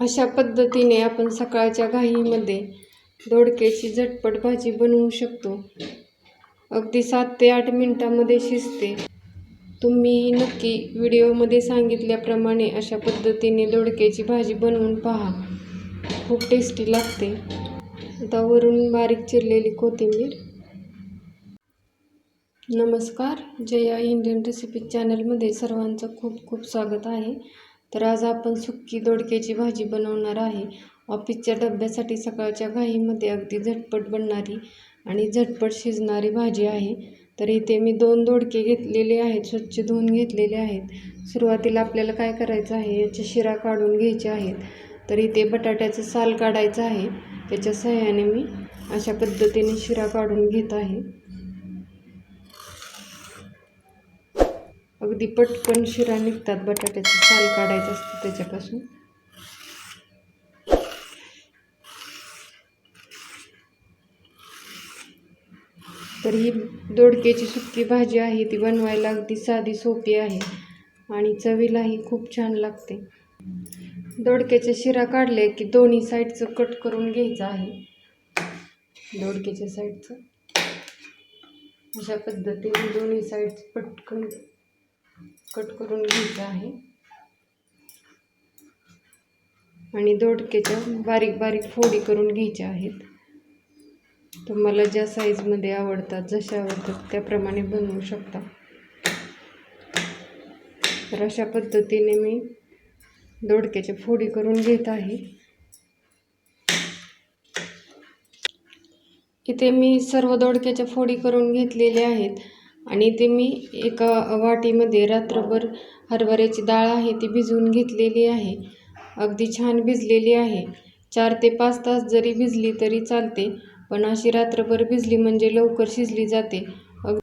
अशा पद्धतीने आपण सकाळच्या घाईमध्ये दोडक्याची झटपट भाजी बनवू शकतो. अगदी सात ते आठ मिनटामध्ये शिजते. तुम्ही नक्की व्हिडिओमध्ये सांगितल्याप्रमाणे अशा पद्धतीने दोडक्याची भाजी बनवून पहा. खूप टेस्टी लागते. आता वरून बारीक चिरलेली कोथिंबीर. नमस्कार. जया इंडियन रेसिपी चॅनलमध्ये सर्वांचं खूप खूप स्वागत आहे. तर आज आपण सुक्की दोडक्याची भाजी बनवणार आहे. ऑफिसच्या डब्यासाठी सकाळच्या घाईमध्ये अगदी झटपट बनणारी आणि झटपट शिजणारी भाजी आहे. तर इथे मी दोन दोडके घेतलेले आहेत स्वच्छ धुवून घेतलेले आहेत. सुरुवातीला आपल्याला काय करायचं आहे याच्या शिरा काढून घ्यायचे आहेत. तर इथे बटाट्याचं साल काढायचं आहे. त्याच्या सहाय्याने मी अशा पद्धतीने शिरा काढून घेत आहे. अगदी पटकन शिरा निघतात बटाट्याचं साल काढायचं असतं त्याच्यापासून. तर ही दोडक्याची सुकी भाजी आहे ती बनवायला अगदी साधी सोपी आहे आणि चवीलाही खूप छान लागते. दोडक्याचे शिरा काढले की दोन्ही साईडचं कट करून घ्यायचं आहे. दोडक्याच्या साईडचं. अशा पद्धतीने दोन्ही साईडचं पटकन कट करून घ्यायचं आहे. आणि दोडक्याच्या बारीक बारीक फोडी करून घ्यायच्या आहेत. तुम्हाला ज्या साईजमध्ये आवडतात जशा आवडतात त्याप्रमाणे बनवू शकता. तर अशा पद्धतीने मी दोडक्याच्या फोडी करून घेत आहे. इथे मी सर्व दोडक्याच्या फोडी करून घेतलेल्या आहेत. आणि ते मी एका वाटीमध्ये रात्रभर हरभऱ्याची डाळ आहे ती भिजवून घेतलेली आहे. अगदी छान भिजलेली आहे. चार ते पाच तास जरी भिजली तरी चालते पण अशी रात्रभर भिजली म्हणजे लवकर शिजली जाते. अग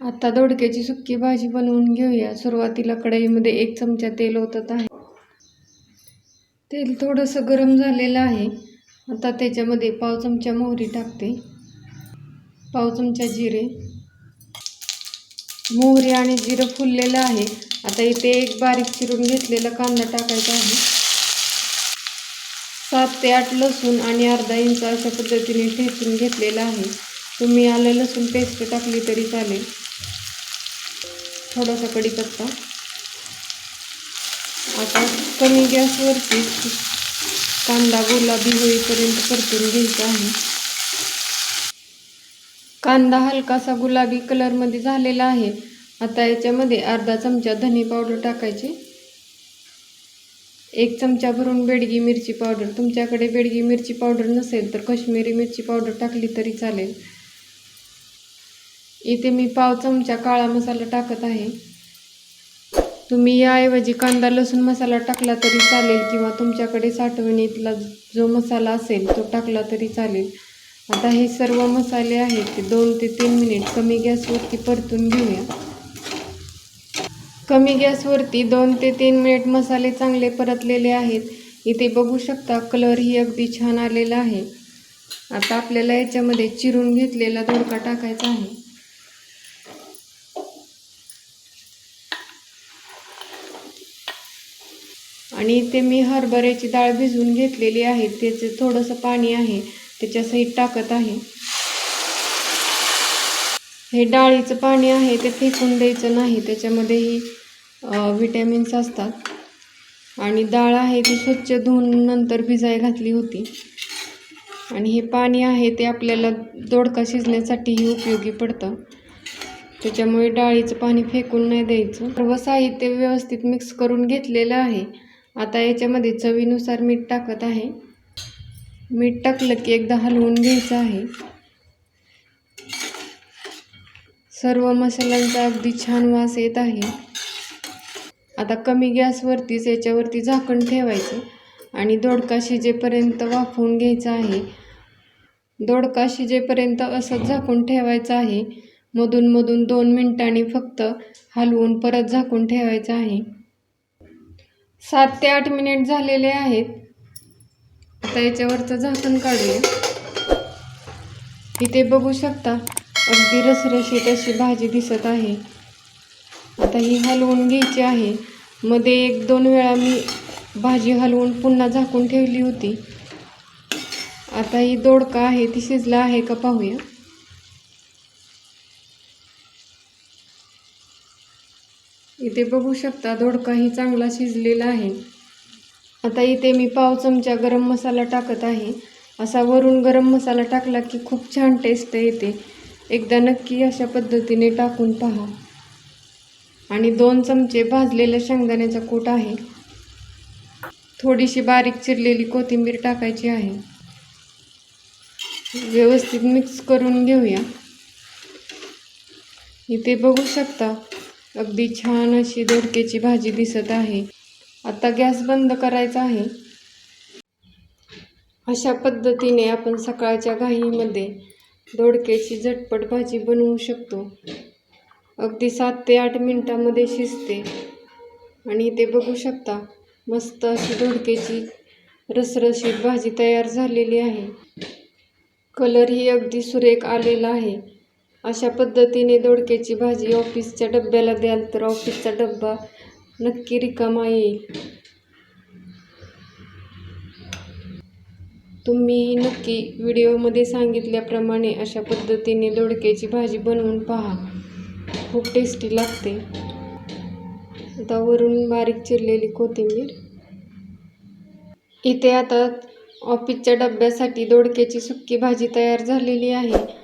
आता दोडक्याची सुक्की भाजी बनवून घेऊया. सुरुवातीला कढईमध्ये एक चमचा तेल ओतत आहे. तेल थोडंसं गरम झालेलं आहे. आता त्याच्यामध्ये पाव चमचा मोहरी टाकते. पाव चमचा जिरे. मोहरी आणि जिरं फुललेलं आहे. आता इथे एक बारीक चिरून घेतलेला कांदा टाकायचा आहे. सात ते आठ लसूण आणि अर्धा इंच अशा पद्धतीने ठेचून घेतलेला आहे. तुम्ही आलं लसूण पेस्ट टाकली तरी चालेल. थोडासा कढीपत्ता आता कमी गॅसवरती कांदा गुलाबी होईपर्यंत परतून घ्यायचा आहे. कांदा हलकासा गुलाबी कलरमध्ये झालेला आहे. आता याच्यामध्ये अर्धा चमचा धने पावडर टाकायची. एक चमचा भरून बेडगी मिरची पावडर. तुमच्याकडे बेडगी मिरची पावडर नसेल तर कश्मीरी मिरची पावडर टाकली तरी चालेल. इथे मी पाव चमचा काळा मसाला टाकत आहे. तुम्ही याऐवजी कांदा लसूण मसाला टाकला तरी चालेल किंवा तुमच्याकडे साठवणीतला जो मसाला असेल तो टाकला तरी चालेल. आता हे सर्व मसाले आहेत ते दोन ते तीन मिनिट कमी गॅसवरती परतून घेऊया. कमी गॅसवरती दोन ते तीन मिनिट मसाले चांगले परतलेले आहेत. इथे बघू शकता कलरही अगदी छान आलेला आहे. आता आपल्याला याच्यामध्ये चिरून घेतलेला दोडका टाकायचा आहे. आणि इथे मी हरभऱ्याची डाळ भिजवून घेतलेली आहे त्याचे थोडंसं पाणी आहे. त्याच्यासहित टाकत आहे. हे डाळीचं पाणी आहे ते फेकून द्यायचं नाही. त्याच्यामध्येही विटॅमिन्स असतात. आणि डाळ आहे ती स्वच्छ धुवून नंतर भिजाय घातली होती. आणि हे पाणी आहे ते आपल्याला दोडका शिजण्यासाठीही उपयोगी पडतं. त्याच्यामुळे डाळीचं पाणी फेकून नाही द्यायचं. सर्व साहित्य व्यवस्थित मिक्स करून घेतलेलं आहे. आता याच्यामध्ये चवीनुसार मीठ टाकत आहे. मीठ टाकलं की एकदा हलवून घ्यायचं आहे. सर्व मसाल्यांचा अगदी छान वास येत आहे. आता कमी गॅसवरतीच याच्यावरती झाकण ठेवायचं आणि दोडका शिजेपर्यंत वाफवून घ्यायचा आहे. दोडका शिजेपर्यंत असंच झाकून ठेवायचं आहे. मधून मधून दोन मिनटांनी फक्त हलवून परत झाकून ठेवायचं आहे. सात ते आठ मिनिट झालेले आहेत. आता याच्यावरचं झाकण काढूया. इथे बघू शकता अगदी रसरशीत अशी भाजी दिसत आहे. आता ही हलवून घ्यायची आहे. मध्ये एक दोन वेळा मी भाजी हलवून पुन्हा झाकून ठेवली होती. आता ही दोडका आहे ती शिजला आहे का पाहूया. इथे बघू शकता दोडकाही चांगला शिजलेला आहे. आता इथे मी पाव चमचा गरम मसाला टाकत आहे. असा वरून गरम मसाला टाकला की खूप छान टेस्ट येते. एकदा नक्की अशा पद्धतीने टाकून पहा. आणि दोन चमचे भाजलेलं शेंगदाण्याचा कूट आहे. थोडीशी बारीक चिरलेली कोथिंबीर टाकायची आहे. व्यवस्थित मिक्स करून घेऊया. इथे बघू शकता अगदी छान अशी दोडक्याची भाजी दिसत आहे. आता गॅस बंद करायचा आहे. अशा पद्धतीने आपण सकाळच्या घाईमध्ये दोडक्याची झटपट भाजी बनवू शकतो. अगदी सात ते आठ मिनटामध्ये शिजते. आणि ते बघू शकता मस्त अशी दोडक्याची रसरशीत भाजी तयार झालेली आहे. कलरही अगदी सुरेख आलेला आहे. अशा पद्धतीने दोडक्याची भाजी ऑफिसच्या डब्याला द्याल तर ऑफिसचा डब्बा नक्की रिकामा येईल. तुम्ही नक्की व्हिडिओमध्ये सांगितल्याप्रमाणे अशा पद्धतीने दोडक्याची भाजी बनवून पहा. खूप टेस्टी लागते. आता वरून बारीक चिरलेली कोथिंबीर. इथे आता ऑफिसच्या डब्यासाठी दोडक्याची सुक्की भाजी तयार झालेली आहे.